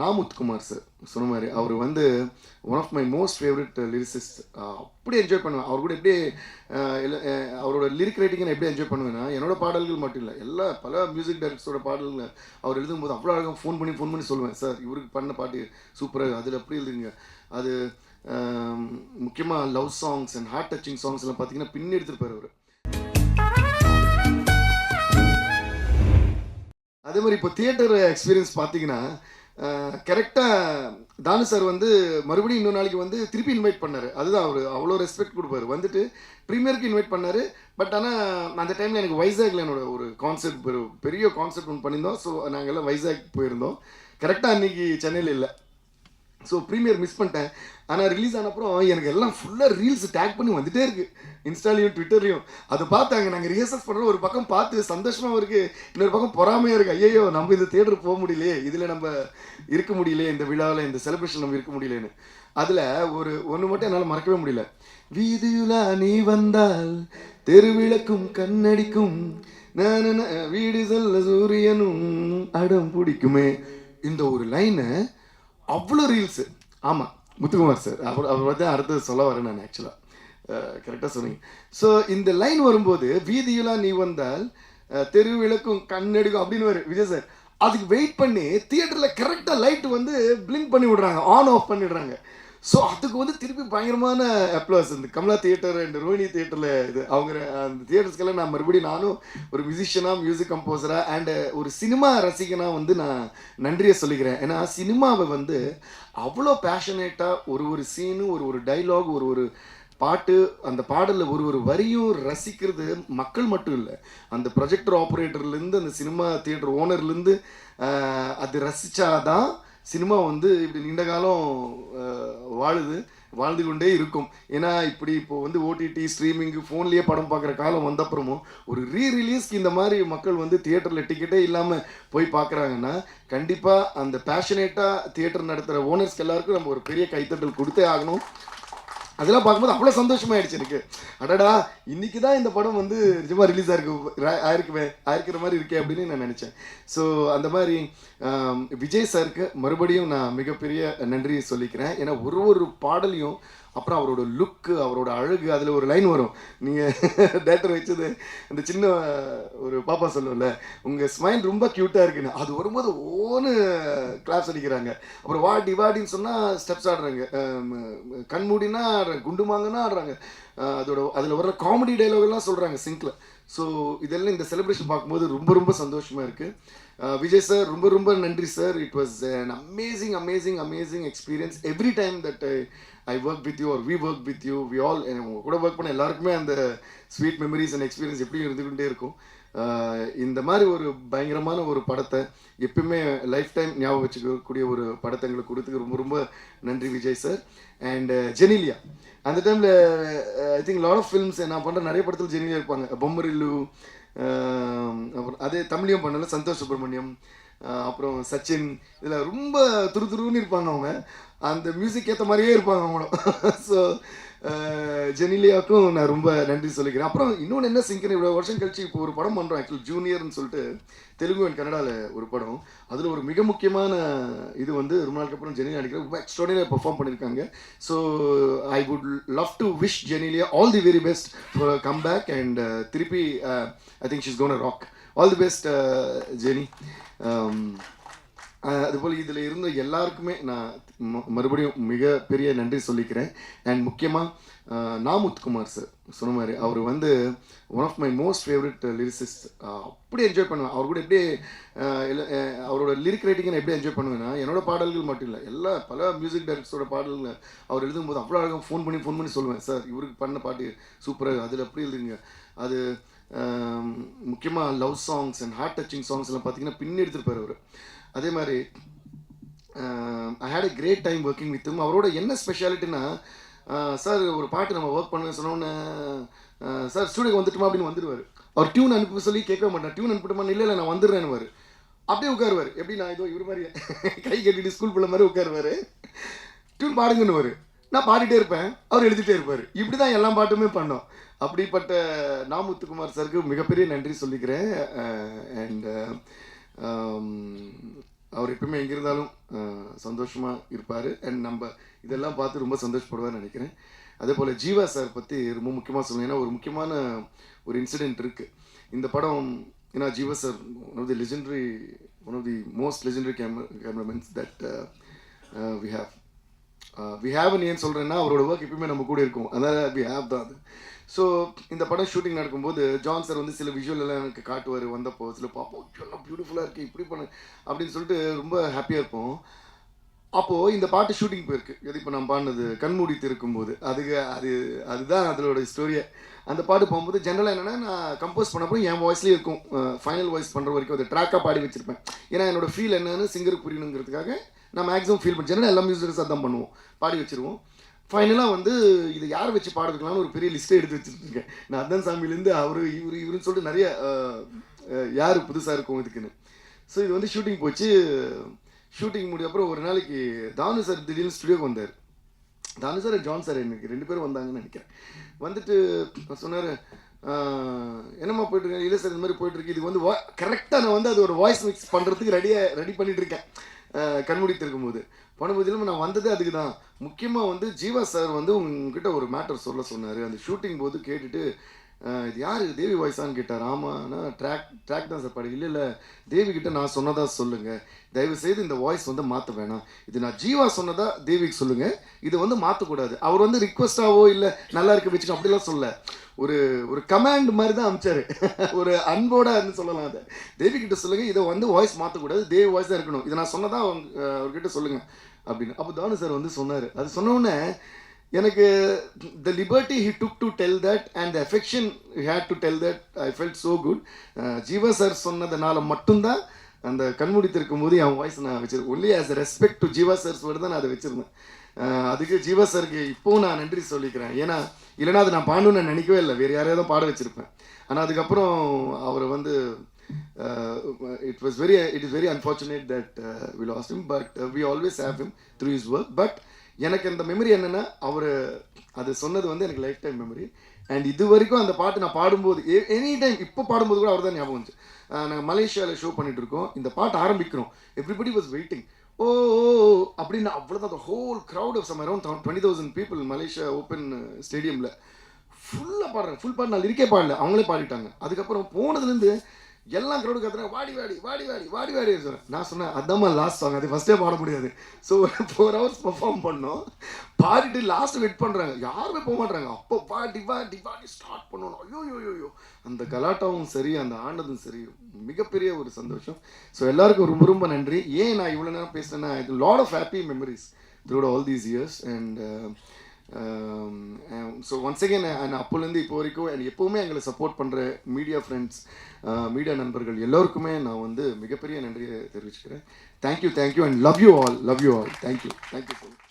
நாமுத்குமார் sir சொன்ன மாதிரி அவர் வந்து one of my most favourite lyricist அப்படி என்ஜாய் பண்ணுவேன். அவர் கூட எப்படி அவரோட லிரிக் ரைட்டிங்கை நான் எப்படி என்ஜாய் பண்ணுவேன்னா என்னோட பாடல்கள் மட்டும் இல்லை எல்லா பல மியூசிக் டைரக்டர்ஸோட பாடல்கள் அவர் எழுதும்போது அவ்வளோ அழகாக ஃபோன் பண்ணி ஃபோன் பண்ணி சொல்லுவேன். சார் இவருக்கு பண்ண பாட்டு சூப்பராக அதில் எப்படி எழுதுங்க அது முக்கியமாக love songs and heart touching songs எல்லாம் பார்த்தீங்கன்னா பின்னி எடுத்துருப்பார் அவர். அதே மாதிரி இப்போ தியேட்டர் எக்ஸ்பீரியன்ஸ் பார்த்தீங்கன்னா கரெக்டாக தானு சார் வந்து மறுபடியும் இன்னொரு நாளைக்கு வந்து திருப்பி இன்வைட் பண்ணார். அதுதான் அவர் அவ்வளோ ரெஸ்பெக்ட் கொடுப்பாரு. வந்துட்டு ப்ரீமியருக்கு இன்வைட் பண்ணார். பட் ஆனால் அந்த டைமில் எனக்கு வைசாக்ல என்னோட ஒரு கான்செப்ட் ஒரு பெரிய கான்செப்ட் ஒன்று பண்ணியிருந்தோம். ஸோ நாங்கள் எல்லாம் வைசாக் போயிருந்தோம் கரெக்டாக அன்றைக்கி சென்னையில் இல்லை. ஸோ ப்ரீமியர் மிஸ் பண்ணிட்டேன். ஆனால் ரிலீஸ் ஆன அப்புறம் எனக்கு எல்லாம் ஃபுல்லாக ரீல்ஸ் டேக் பண்ணி வந்துட்டே இருக்கு. இன்ஸ்டாலையும் ட்விட்டர்லையும் அதை பார்த்தாங்க. நாங்கள் ரிஹர்சல் பண்ணுறோம் ஒரு பக்கம் பார்த்து சந்தோஷமாக இருக்குது இன்னொரு பக்கம் பொறாமையாக இருக்குது ஐயோ நம்ம இந்த தேட்டர் போக முடியலையே. இதில் நம்ம இருக்க முடியலையே. இந்த விழாவில் இந்த செலிப்ரேஷன் நம்ம இருக்க முடியலன்னு அதில் ஒரு ஒன்று மட்டும் என்னால் மறக்கவே முடியல. வீதியுலா நீ வந்தால் தெருவிளக்கும் கண்ணடிக்கும் நான் வீடு செல்ல சூரியனும் அடம் பிடிக்குமே. இந்த ஒரு லைனை அவ்வளோ ரீல்ஸு ஆமாம் முத்துக்குமார் சார் அவர் அவர் பற்றி அடுத்தது சொல்ல வரேன் நான் ஆக்சுவலாக கரெக்டாக சொன்னீங்க. ஸோ இந்த லைன் வரும்போது வீதியெல்லாம் நீ வந்தால் தெரு விளக்கும் கண்ணெடுக்கும் அப்படின்னு வரும் விஜய் சார் அதுக்கு வெயிட் பண்ணி தியேட்டரில் கரெக்டாக லைட் வந்து பிளிங்க் பண்ணி விடுறாங்க ஆன் ஆஃப் பண்ணிடுறாங்க. ஸோ அதுக்கு வந்து திருப்பி பயங்கரமான அப்ளாஸ் இந்த கமலா தியேட்டர் அண்ட் ரோஹினி தியேட்டரில் இது அவங்க அந்த தியேட்டர்ஸ்க்கெல்லாம் நான் மறுபடியும் நானும் ஒரு மியூசிஷியனாக மியூசிக் கம்போசராக அண்ட் ஒரு சினிமா ரசிகனாக வந்து நான் நன்றியை சொல்லிக்கிறேன். ஏன்னா சினிமாவை வந்து அவ்வளோ பேஷனேட்டாக ஒரு ஒரு சீனு ஒரு ஒரு டைலாக் ஒரு ஒரு பாட்டு அந்த பாடலில் ஒரு ஒரு வரியும் ரசிக்கிறது மக்கள் மட்டும் இல்லை. அந்த ப்ரொஜெக்டர் ஆப்ரேட்டர்லேருந்து அந்த சினிமா தியேட்டர் ஓனர்லேருந்து அது ரசித்தாதான் சினிமா வந்து இப்படி நீண்ட காலம் வாழுது வாழ்ந்து கொண்டே இருக்கும். ஏன்னா இப்படி இப்போ வந்து ஓடிடி ஸ்ட்ரீமிங்கு ஃபோன்லேயே படம் பார்க்குற காலம் வந்தப்புறமும் ஒரு ரீ ரிலீஸ்க்கு இந்த மாதிரி மக்கள் வந்து தியேட்டரில் டிக்கெட்டே இல்லாமல் போய் பார்க்குறாங்கன்னா கண்டிப்பாக அந்த பேஷனேட்டாக தியேட்டர் நடத்துகிற ஓனர்ஸ்க்கு எல்லாருக்கும் நம்ம ஒரு பெரிய கைத்தட்டல் கொடுத்தே ஆகணும். அதெல்லாம் பார்க்கும்போது அவ்வளோ சந்தோஷமாயிடுச்சு எனக்கு. அடடா இன்னைக்கு தான் இந்த படம் வந்து நிஜமாக ரிலீஸ் ஆயிருக்கு ஆயிருக்குமே ஆயிருக்கிற மாதிரி இருக்கே அப்படின்னு நான் நினச்சேன். ஸோ அந்த மாதிரி விஜய் சாருக்கு மறுபடியும் நான் மிகப்பெரிய நன்றியை சொல்லிக்கிறேன். ஏன்னா ஒரு ஒரு பாடலையும் அப்புறம் அவரோட லுக்கு அவரோட அழகு அதில் ஒரு லைன் வரும். நீங்கள் டேட்டர் வச்சது அந்த சின்ன ஒரு பாப்பா சொல்லுவோம்ல உங்கள் ஸ்மைல் ரொம்ப க்யூட்டாக இருக்குன்னு. அது வரும்போது ஓன்னு கிளாப்ஸ் அடிக்கிறாங்க. அப்புறம் வாடி வாடின்னு சொன்னால் ஸ்டெப்ஸ் ஆடுறாங்க. கண்மூடினா கண் ஆடுறாங்க குண்டு மாங்கன்னா ஆடுறாங்க. அதோட அதில் வர காமெடி டைலாக்லாம் சொல்கிறாங்க சிங்கில் ஸோ இதெல்லாம் இந்த செலிப்ரேஷன் பார்க்கும்போது ரொம்ப ரொம்ப சந்தோஷமாக இருக்குது விஜய் சார் ரொம்ப ரொம்ப நன்றி sir it was an amazing amazing amazing experience every time that I work with you are we work with you we all உங்கள் கூட ஒர்க் பண்ண எல்லாருக்குமே அந்த ஸ்வீட் மெமரிஸ் அண்ட் எக்ஸ்பீரியன்ஸ் எப்படியும் இருந்துக்கிட்டே இருக்கும். இந்த மாதிரி ஒரு பயங்கரமான ஒரு படத்தை எப்பயுமே லைஃப் டைம் ஞாபகம் வச்சுக்கக்கூடிய ஒரு படத்தை எங்களுக்கு கொடுத்துக்கு ரொம்ப ரொம்ப நன்றி Vijay sir and uh, Genelia. அந்த டைமில் I think lot of films நான் பண்ணுற நிறைய படத்தில் ஜெனிலியா இருப்பாங்க. பொம்மரில்லு அப்புறம் அதே தமிழையும் பண்ணல சந்தோஷ் சுப்பிரமணியம் அப்புறம் சச்சின் இதில் ரொம்ப துரு துருன்னு இருப்பாங்க அவங்க. அந்த மியூசிக் ஏற்ற மாதிரியே இருப்பாங்க அவங்களும். ஸோ ஜெனிலியாவுக்கும் நான் ரொம்ப நன்றி சொல்லிக்கிறேன். அப்புறம் இன்னொன்று என்ன சிங்கர் இவ்வளோ வருஷம் கழிச்சு இப்போ ஒரு படம் பண்ணுறோம் ஆக்சுவல் ஜூனியர்னு சொல்லிட்டு தெலுங்கு அண்ட் கன்னடாவில் ஒரு படம். அதில் ஒரு மிக முக்கியமான இது வந்து ரொம்ப நாளுக்கு அப்புறம் ஜெனிலியா நடிக்கிற ரொம்ப எக்ஸ்ட்ராடினரி பெர்ஃபார்ம் பண்ணியிருக்காங்க so I would love to wish Genelia all the very best for come back and திருப்பி I think she's gonna rock all the best Jeni. Um, அதுபோல் இதில் இருந்த எல்லாருக்குமே நான் ம- மறுபடியும் மிகப்பெரிய நன்றி சொல்லிக்கிறேன். அண்ட் முக்கியமாக நாமுத்குமார் சார் சொன்ன மாதிரி அவர் வந்து one of my most favourite lyricist அப்படி என்ஜாய் பண்ணுவேன். அவர் கூட எப்படி அவரோட லிரிக் ரைட்டிங்கை நான் எப்படி என்ஜாய் பண்ணுவேன்னா என்னோட பாடல்கள் மட்டும் இல்லை எல்லா பல மியூசிக் டைரக்டர்ஸோட பாடல்கள் அவர் எழுதும்போது அவ்வளோ அழகாக ஃபோன் பண்ணி ஃபோன் பண்ணி சொல்லுவேன். சார் இவருக்கு பண்ண பாட்டு சூப்பராக அதில் எப்படி எழுதுங்க அது முக்கியமாக love songs and heart touching songs எல்லாம் பார்த்தீங்கன்னா பின்னெடுத்துருப்பார் அவர் அதே மாதிரி I had a great time working with அவரோட என்ன ஸ்பெஷாலிட்டின்னா சார் ஒரு பாட்டு நம்ம ஒர்க் பண்ண சொன்னோன்னே சார் ஸ்டூடியோ வந்துட்டுமா அப்படின்னு வந்துடுவார் அவர் டியூன் அனுப்ப சொல்லி கேட்க மாட்டேன் டியூன் அனுப்பிட்டுமா? இல்லை இல்லை நான் வந்துடுறேன்னு அப்படியே உட்காருவார். எப்படி நான் ஏதோ இவர் மாதிரி கை கட்டிட்டு ஸ்கூல் பிள்ளை மாதிரி உட்காருவார். டியூன் பாடுங்கன்னு நான் பாடிட்டே இருப்பேன். அவர் எழுதிட்டே இருப்பார். இப்படி தான் எல்லா பாட்டுமே பண்ணோம். அப்படிப்பட்ட நாமுத்துக்குமார் சாருக்கு மிகப்பெரிய நன்றி சொல்லிக்கிறேன். அண்ட் அவர் எப்பவுமே எங்கே இருந்தாலும் சந்தோஷமாக இருப்பார். அண்ட் நம்ம இதெல்லாம் பார்த்து ரொம்ப சந்தோஷப்படுவார்னு நினைக்கிறேன். அதே போல் ஜீவா சார் பற்றி ரொம்ப முக்கியமாக சொல்லணும். ஏன்னா ஒரு முக்கியமான ஒரு இன்சிடெண்ட் இருக்குது இந்த படம் ஏன்னா Jeeva sir one of the legendary one of the most legendary camera cameramans that we have Uh, we ஹேவ்னு ஏன் சொல்கிறேன்னா அவரோட ஒர்க் எப்பயுமே நம்ம கூட இருக்கும். அதனால் வி ஹேவ் தான் அது ஸோ இந்த படம் ஷூட்டிங் நடக்கும்போது ஜான் சார் வந்து சில விஷுவல் எல்லாம் எனக்கு காட்டுவார். வந்தப்போ சில பார்ப்போம் எல்லாம் பியூட்டிஃபுல்லாக இருக்குது இப்படி பண்ணு அப்படின்னு சொல்லிட்டு ரொம்ப ஹாப்பியாக இருப்போம். அப்போது இந்த பாட்டு ஷூட்டிங் போயிருக்கு. எது இப்போ நான் பாடினது? கண்மூடி இருக்கும்போது. அதுக்கு அது அதுதான் அதோட ஸ்டோரியை அந்த பாட்டு போகும்போது ஜென்ரலாக என்னென்னா நான் கம்போஸ் பண்ணப்போ என் வாய்ஸ்லேயே இருக்கும். ஃபைனல் வாய்ஸ் பண்ணுற வரைக்கும் அது ட்ராக்காக பாடி வச்சுருப்பேன். ஏன்னா என்னோடய ஃபீல் என்னன்னு சிங்கருக்கு புரியணுங்கிறதுக்காக நான் மேக்ஸிமம் ஃபீல் பண்ண ஜெனரல் எல்லா மியூசிக்ஸ் அதான் பண்ணுவோம். பாடி வச்சிருவோம். ஃபைனலாக வந்து இது யார் வச்சு பாடுறதுக்கலாம்னு ஒரு பெரிய லிஸ்ட்டே எடுத்து வச்சுருக்கேன் நான் அதான் சாமிலேருந்து அவர் இவர் இவருன்னு சொல்லிட்டு நிறைய யார் புதுசாக இருக்கும் இதுக்குன்னு. ஸோ இது வந்து ஷூட்டிங் போச்சு. ஷூட்டிங் முடிய அப்புறம் ஒரு நாளைக்கு தானு சார் திடீர்னு ஸ்டுடியோக்கு வந்தார். தானு சார் ஜான் சார் எனக்கு ரெண்டு பேரும் வந்தாங்கன்னு நினைக்கிறேன். வந்துட்டு சொன்னார் என்னம்மா போயிட்டு இருக்கேன் இல்லை சார் இந்த மாதிரி போயிட்டு இருக்கு. இது வந்து கரெக்டாக நான் வந்து அது ஒரு வாய்ஸ் மிக்ஸ் பண்ணுறதுக்கு ரெடியாக ரெடி பண்ணிட்டு இருக்கேன். கண்முடித்திருக்கும் போது இருக்கும்போது நான் வந்ததே அதுக்கு தான் முக்கியமாக வந்து ஜீவா சார் வந்து உங்ககிட்ட ஒரு மேட்டர் சொல்ல சொன்னார். அந்த ஷூட்டிங் போது கேட்டுட்டு இது யார்? தேவி வாய்ஸான்னு கேட்டார் ஆமாண்ணா ட்ராக் ட்ராக் தான் சார் பாடி. இல்லை இல்லை தேவி கிட்ட நான் சொன்னதாக சொல்லுங்கள் தயவு செய்து இந்த வாய்ஸ் வந்து மாற்ற வேணாம். இது நான் ஜீவா சொன்னதா தேவிக்கு சொல்லுங்கள் இது வந்து மாற்றக்கூடாது அவர் வந்து ரிக்வஸ்டாவோ இல்லை நல்லா இருக்க வச்சுக்கோ அப்படிலாம் சொல்ல ஒரு ஒரு கமாண்ட் மாதிரி தான் அமிச்சாரு. ஒரு அன்போட இருந்து சொல்லலாம் அதை. தேவி கிட்ட சொல்லுங்கள் இதை வந்து வாய்ஸ் மாற்றக்கூடாது தேவி வாய்ஸ் தான் இருக்கணும். இதை நான் சொன்னதாக அவங்க அவர்கிட்ட சொல்லுங்கள் அப்படின்னு. அப்போ தானு சார் வந்து சொன்னார். அது சொன்னோடனே எனக்கு the liberty he took to tell that and the affection had to tell that I felt so good Jeeva sir சொன்னதுனால மட்டும்தான் அந்த கண்மூடித்திருக்கும் போது என் வாய்ஸ் நான் வச்சிருக்கேன். Only as respect to Jeeva sir's தான் நான் அதை வச்சிருந்தேன். Uh, அதுக்கு ஜீவா சாருக்கு இப்போவும் நான் நன்றி சொல்லிக்கிறேன். ஏன்னா இல்லைன்னா அது நான் பாடணும்னு நான் நினைக்கவே இல்லை. வேறு யாரையாவது பாட வச்சிருப்பேன். ஆனால் அதுக்கப்புறம் அவரை வந்து it was very it is very unfortunate that we lost him but we always have him through is work but எனக்கு அந்த மெமரி என்னென்னா அவர் அது சொன்னது வந்து எனக்கு லைஃப் டைம் மெமரி அண்ட் இது வரைக்கும் அந்த பாட்டு நான் பாடும்போது எனி டைம் இப்போ பாடும்போது கூட அவர் தான் ஞாபகம் வந்துச்சு. நாங்கள் மலேசியாவில் ஷோ பண்ணிட்டு இருக்கோம். இந்த பாட்டு ஆரம்பிக்கிறோம். Everybody was waiting oh oh, அப்படின்னு அவ்வளோதான் whole crowd of some around twenty thousand people Malaysia open ஸ்டேடியமில் ஃபுல்லாக பாடுறேன் ஃபுல் பாட்டு நான் இருக்கே பாடல. அவங்களே பாடிட்டாங்க. அதுக்கப்புறம் போனதுலேருந்து எல்லாம் க்ரௌடு கத்துறேன் வாடி வாடி வாடி வாடி வாடி வாடி சொல்கிறேன் நான் சொன்னேன் அதாம்மா லாஸ்ட் சாங் அது ஃபஸ்ட்டே பாட முடியாது. ஸோ ஃபோர் ஹவர்ஸ் பெர்ஃபார்ம் பண்ணோம். பாடிட்டு லாஸ்ட் வெயிட் பண்ணுறாங்க யாருமே போக மாட்டாங்க அப்போ பாடி பாடி பாடி ஸ்டார்ட் பண்ணணும் ஐயோ ஐயோ ஐயோ அந்த கலாட்டாவும் சரி அந்த ஆண்டதும் சரி மிகப்பெரிய ஒரு சந்தோஷம். ஸோ எல்லாருக்கும் ரொம்ப ரொம்ப நன்றி. ஏன் நான் இவ்வளோ நேரம் பேசுனேன்னா இது lot of happy memories throughout all these years and so once again நான் அப்போலேருந்து இப்போ வரைக்கும் and எப்போவுமே எங்களை சப்போர்ட் பண்ணுற மீடியா ஃப்ரெண்ட்ஸ் மீடியா நண்பர்கள் எல்லோருக்குமே நான் வந்து மிகப்பெரிய நன்றியை தெரிவிச்சுக்கிறேன். Thank you thank you and love you all love you all thank you thank you so much